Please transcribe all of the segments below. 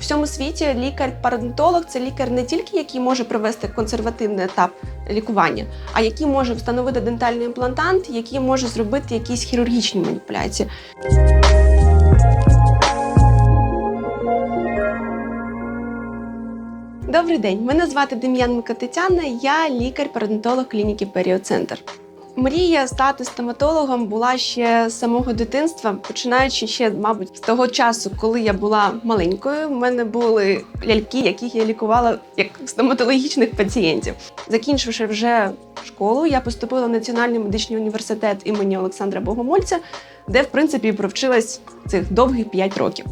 всьому світі лікар-парадонтолог це лікар не тільки який може провести консервативний етап лікування, а який може встановити дентальний імплантант, який може зробити якісь хірургічні маніпуляції. Добрий день, мене звати Дем'яненко Тетяна, я лікар-парадонтолог клініки Періоцентр. Мрія стати стоматологом була ще з самого дитинства, починаючи ще, мабуть, з того часу, коли я була маленькою. У мене були ляльки, яких я лікувала як стоматологічних пацієнтів. Закінчивши вже школу, я поступила в Національний медичний університет імені Олександра Богомольця, де в принципі провчилась цих довгих 5 років.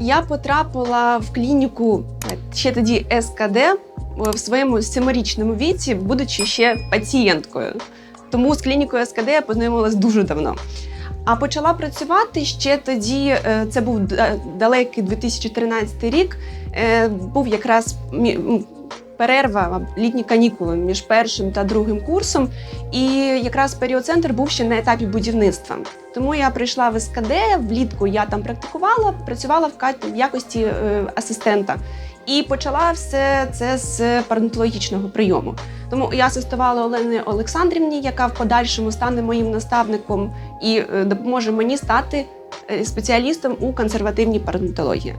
Я потрапила в клініку е, ще тоді СКД в своєму семирічному віці, будучи ще пацієнткою. Тому з клінікою СКД я познайомилась дуже давно. А почала працювати ще тоді, е, це був далекий 2013 рік. е, Був якраз перерва, літні канікули між першим та другим курсом. І якраз періоцентр був ще на етапі будівництва. Тому я прийшла в СКД, влітку я там практикувала, працювала в якості е, асистента. І почала все це з парадонтологічного прийому. Тому я асистувала Олені Олександрівні, яка в подальшому стане моїм наставником і е, допоможе мені стати е, спеціалістом у консервативній парадонтології.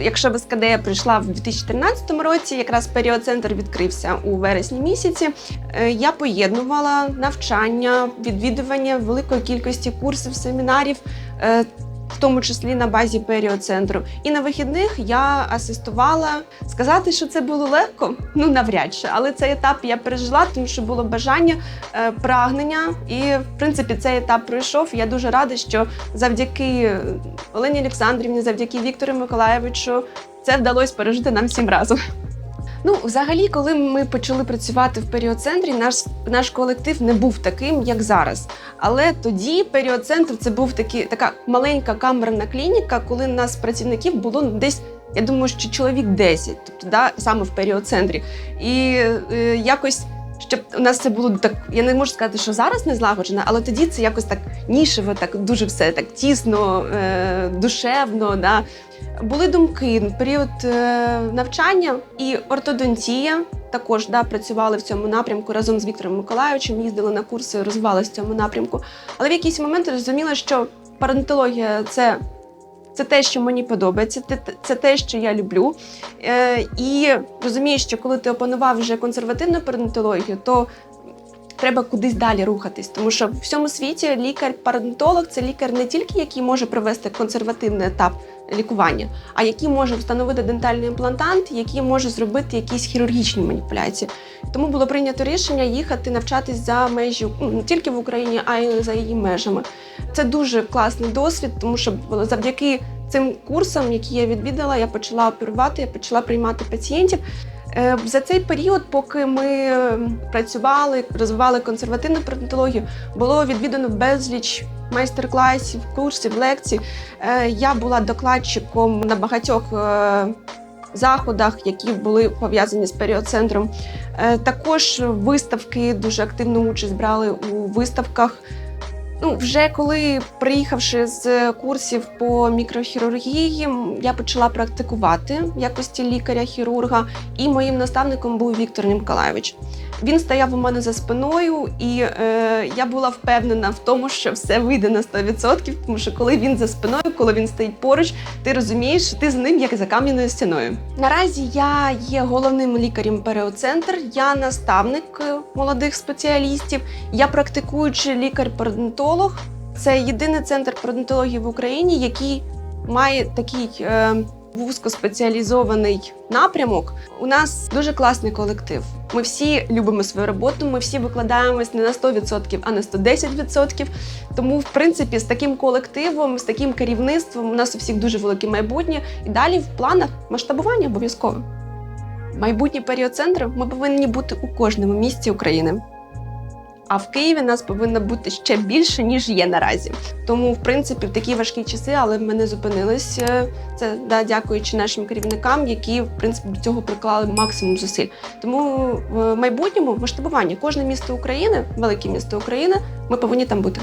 Якщо СКД я прийшла в 2013 році, якраз періоцентр відкрився у вересні місяці. е, Я поєднувала навчання, відвідування великої кількості курсів, семінарів, в тому числі на базі періоцентру. І на вихідних я асистувала. Сказати, що це було легко, ну навряд чи, але цей етап я пережила, тому що було бажання, е, прагнення. І в принципі цей етап пройшов. Я дуже рада, що завдяки Олені Олександрівні, завдяки Віктору Миколаєвичу, це вдалося пережити нам всім разом. Ну, взагалі, коли ми почали працювати в періоцентрі, наш, наш колектив не був таким, як зараз. Але тоді періоцентр це був такі, така маленька камерна клініка, коли нас працівників було десь. Я думаю, що чоловік 10, тобто да, саме в періоцентрі. І е, якось, щоб у нас це було так. Я не можу сказати, що зараз не злагоджено, але тоді це якось так нішево, так дуже все так тісно, е, душевно. Да. Були думки період е, навчання і ортодонтія. Також да, працювали в цьому напрямку разом з Віктором Миколаївичем, їздили на курси, розвивалися в цьому напрямку. Але в якийсь момент зрозуміла, що парадонтологія це, це те, що мені подобається, це, те, що я люблю. Е, і розумієш, що коли ти опанував вже консервативну парадонтологію, то треба кудись далі рухатись, тому що в всьому світі лікар-парадонтолог це лікар не тільки який може провести консервативний етап лікування, а який може встановити дентальний імплантант, який може зробити якісь хірургічні маніпуляції. Тому було прийнято рішення їхати навчатись за межі ну, не тільки в Україні, а й за її межами. Це дуже класний досвід, тому що завдяки цим курсам, які я відвідала, я почала оперувати, я почала приймати пацієнтів. Е, За цей період, поки ми е, працювали, розвивали консервативну парадонтологію, було відвідано безліч майстер-класів, курсів, лекцій. Е, Я була докладчиком на багатьох е, заходах, які були пов'язані з періоцентром. Е, Також виставки дуже активну участь брали у виставках. Ну, вже коли приїхавши з курсів по мікрохірургії, я почала практикувати в якості лікаря-хірурга, і моїм наставником був Віктор Ніколаєвич. Він стояв у мене за спиною, і е, я була впевнена в тому, що все вийде на 100%, тому що коли він за спиною, коли він стоїть поруч, ти розумієш, ти за ним як за кам'яною стіною. Наразі я є головним лікарем переоцентр, я наставник е, молодих спеціалістів, я практикуючий лікар-парадонтолог. Це єдиний центр парадонтології в Україні, який має такий е, вузькоспеціалізований напрямок. У нас дуже класний колектив. Ми всі любимо свою роботу, ми всі викладаємось не на 100%, а на 110%. Тому, в принципі, з таким колективом, з таким керівництвом у нас у всіх дуже велике майбутнє. І далі в планах масштабування обов'язково. Майбутній період центру ми повинні бути у кожному місті України. А в Києві нас повинно бути ще більше, ніж є наразі. Тому, в принципі, в такі важкі часи, але ми не зупинились. Е, Це да, дякуючи нашим керівникам, які в принципі до цього приклали максимум зусиль. Тому в майбутньому масштабування кожне місто України, велике місто України, ми повинні там бути.